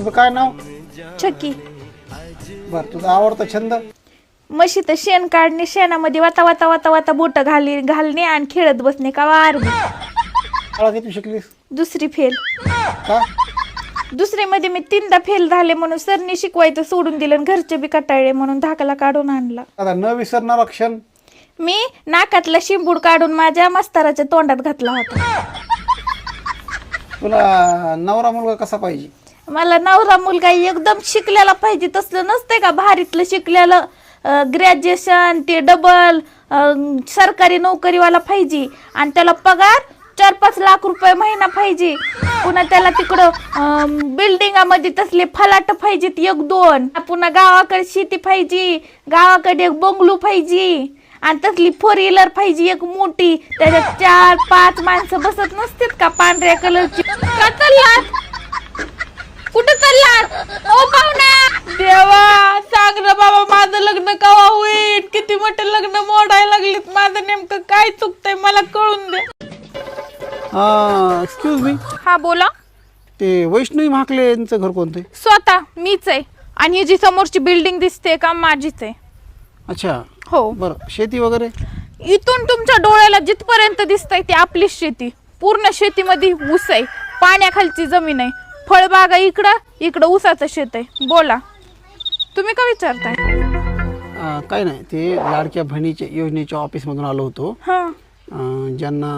तुझं काय नाव? चक्की. बरं तुझा आवडता छंद? म्हशीचं शेण काढणे शेणामध्ये वाता वाता वाता वाता बोट घाली घालणे आणि खेळत बसणे का वार शाळा किती शिकलीस? दुसरी फेल. का? दुसरीमध्ये मी तीनदा फेल झाले म्हणून सरनी शिकवायचं सोडून दिलं आणि घरचे बी कटाळले म्हणून धाकाला काढून आणला. आता न विसरणारा क्षण? मी नाकातला शिंबूड काढून माझ्या मस्ताराच्या तोंडात घातला होता. तुला नवरा मुलगा कसा पाहिजे? मला नवरा मुलगा एकदम शिकलेला पाहिजे तसलं नसतंय का? भारीतलं शिकलेलं ग्रॅज्युएशन ते डबल सरकारी नोकरीवाला पाहिजे. आणि त्याला पगार चार पाच लाख रुपये महिना पाहिजे. पुन्हा त्याला तिकडं बिल्डिंगामध्ये तसले फलाट पाहिजेत एक दोन. पुन्हा गावाकडे शेती पाहिजे गावाकडे एक बंगलू पाहिजे. आणि तसली फोर व्हीलर पाहिजे एक मोठी. त्याच्यात चार पाच माणसं बसत नसतात का पांढऱ्या कलरची का चाललात? कुठे चाललात? ओ पाहुणा! देवा सांग ना बाबा माझं लग्न कवा होईल? किती मोठे लग्न मोडायला लागलीत? माझं नेमकं काय चुकतंय मला कळून दे. एक्सक्यूज मी हा बोला. ते वैष्णवी महाकले यांचं घर कोणतं आहे स्वतः मीच आहे. आणि ही जी समोरची बिल्डिंग दिसते का माझीच आहे. अच्छा. हो. बरं शेती वगैरे? इथून तुमच्या डोळ्याला जिथपर्यंत दिसतंय ती आपलीच शेती. पूर्ण शेतीमध्ये ऊस आहे. पाण्याखालची जमीन आहे. फळबागा इकडं इकडं ऊसाचं शेत आहे. बोला. तुम्ही का विचारताय? अं, काय नाही ते लाडक्या बहिणीच्या योजनेच्या ऑफिसमधून आलो होतो. हा. अं, ज्यांना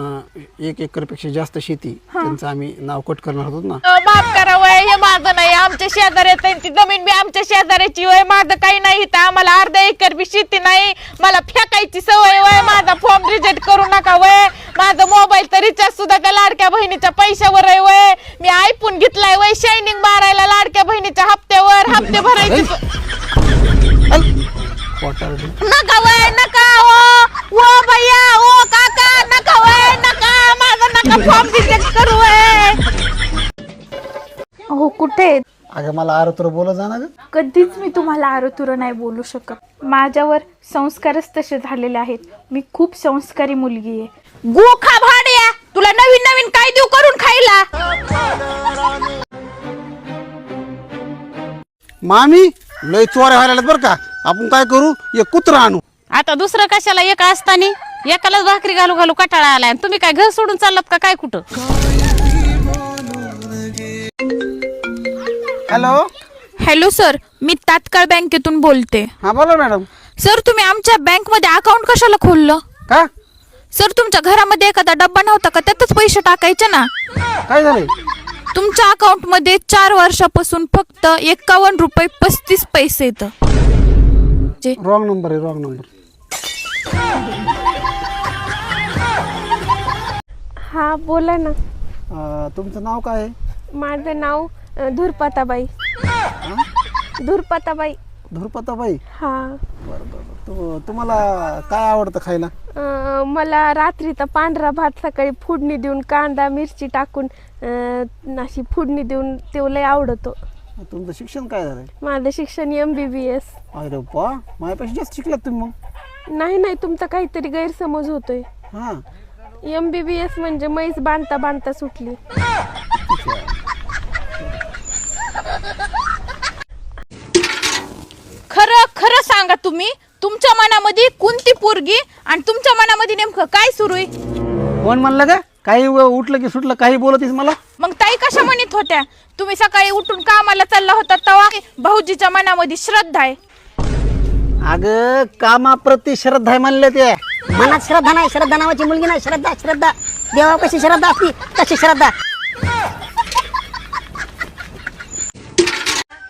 एक एकरपेक्षा जास्त शेती त्यांचं आम्ही नाव कट करणार होतो ना. अ, माफ करा वय हे माझं नाही. आमच्या शेजाऱ्यात आहे ती जमीन बी आमच्या शेजाऱ्याची वय. माझं काही नाही इथं. आम्हाला अर्धा एकर बी शेती नाही. मला फेकायची सवय वय. माझा फॉर्म रिजेक्ट करू नका वय. माझं मोबाईलचं रिचार्ज सुद्धा त्या लाडक्या बहिणीच्या पैशावर आहे वय. मी आयफोन घेतलाय वय. शायनिंग मारायला लाडक्या बहिणीच्या हप्त्यावर हप्ते भरायचे. नका वय नका ओ ओ भैया कुठे अगं मला आर तुला बोलत जा ना ग. कधीच मी तुम्हाला आरोतुर नाही बोलू शकत. माझ्यावर संस्कारच तसे झालेले आहेत. मी खूप संस्कारी मुलगी आहे. गोखा भाड्या तुला नवीन नवीन काय देऊ करून खायला? मामी लय चोऱ्या व्हायला लागल्यात बरं का. आपण काय करू? एक कुत्रा आणू. आता दुसरं कशाला एक असतानी? एकालाच भाकरी घालू घालू कटाळा आलाय. आणि तुम्ही काय घर सोडून चाललात का? काय कुठं? हॅलो? Hello sir. मी तात्काळ बँकेतून बोलते. हा बोला मॅडम. सर तुम्ही आमच्या बँकमध्ये अकाउंट कशाला खोललं? का? सर तुमच्या घरामध्ये एखादा डब्बा नव्हता का? त्यातच पैसे टाकायचे ना? काय झालंय तुमच्या अकाउंटमध्ये चार वर्षापासून फक्त एकावन्न रुपये पस्तीस पैसे येतं. रॉंग नंबर आहे रॉंग नंबर हा बोला ना. अं, तुमचं नाव काय आहे? माझं नाव धुरपाताबाई. धुरपाताबाई. धुरपताबाई? हा. बरं बरं बरं. तु तुम्हाला काय आवडतं खायला? अ, मला रात्रीचा पांढरा भात सकाळी फोडणी देऊन कांदा मिरची टाकून अ, अशी फोडणी देऊन ते लय आवडतो. तुमचं शिक्षण काय झालंय? माझं शिक्षण एम बी बी एस अरे माझ्यापेक्षा जास्त शिकलात तुम्ही मग. नाही नाही तुमचा काहीतरी गैरसमज होतोय. हां. एम बी बी एस म्हणजे म्हैस बांधता बांधता सुटली. सांगा तुम्ही तुमच्या मनामध्ये कोणती पोरगी आणि तुमच्या मनामध्ये नेमकं काय सुरू आहे? कोण म्हणलं का काही उठलं की सुटलं काही बोलतीस मला? मग ताई कशा म्हणत होत्या? तुम्ही सकाळी उठून कामाला चालला होता तेव्हा भाऊजीच्या मनामध्ये श्रद्धा आहे. अगं कामाप्रती श्रद्धा आहे म्हणलं ते. मनात श्रद्धा नाही श्रद्धा नावाची मुलगी नाही. श्रद्धा श्रद्धा. देवा कशी श्रद्धा असती तशी श्रद्धा.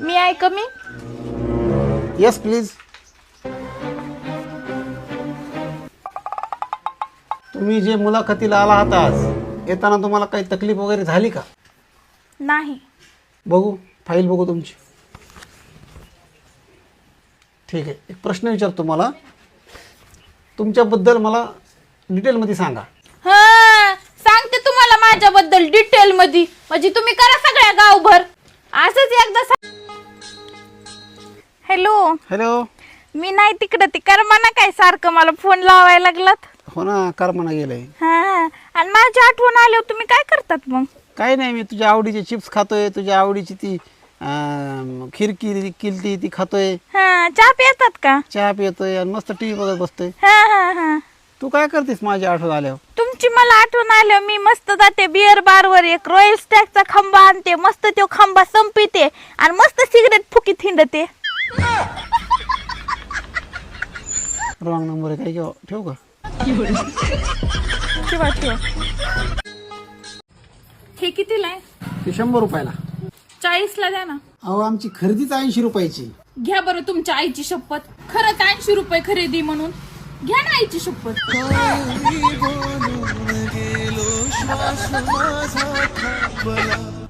मी आहे कमी येस प्लीज तुम्ही जे मुलाखतीला आला आहात आज येताना तुम्हाला काही तकलीफ वगैरे झाली का? नाही. बघू फाईल बघू तुमची. ठीक आहे एक प्रश्न विचारतो मला. तुमच्याबद्दल मला डिटेलमध्ये सांगा. हा सांगते तुम्हाला माझ्याबद्दल डिटेल मध्ये म्हणजे तुम्ही करा सगळ्या गावभर. असंच एकदा हॅलो हॅलो मी नाही तिकडं ती करमा ना काय सारखं मला फोन लावायला लागलात? हो ना करमना गेलंय हा आणि माझी आठवण आल्यावर तुम्ही काय करतात मग? काही नाही मी तुझ्या आवडीचे चिप्स खातोय तुझ्या आवडीची ती अं, खीर किरी किलती ती खातोय. हा चहा पितात का? चहा पितोय आणि मस्त टीव्ही बघत बसतोय. हा हा हा. तू काय करतेस माझ्या आठवण आल्यावर? तुमची मला आठवण आलं मी मस्त जाते बिअर बार वर एक रॉयल स्टॅगचा खांबा आणते मस्त तो खांबा संपिते आणि मस्त सिगरेट फुकीत हिंडते. रॉंग नंबर आहे काय ठेवू का? ठेवा ठेवा हे कितीला आहे ते शंभर रुपयाला. चाळीसला द्या ना. अहो आमची खरेदीच ऐंशी रुपयाची. घ्या बरं तुमच्या आईची शपथ. खरंच ऐंशी रुपये खरेदी म्हणून. घ्या ना आईची शपथ. गेलो श्वास माझा थांबला.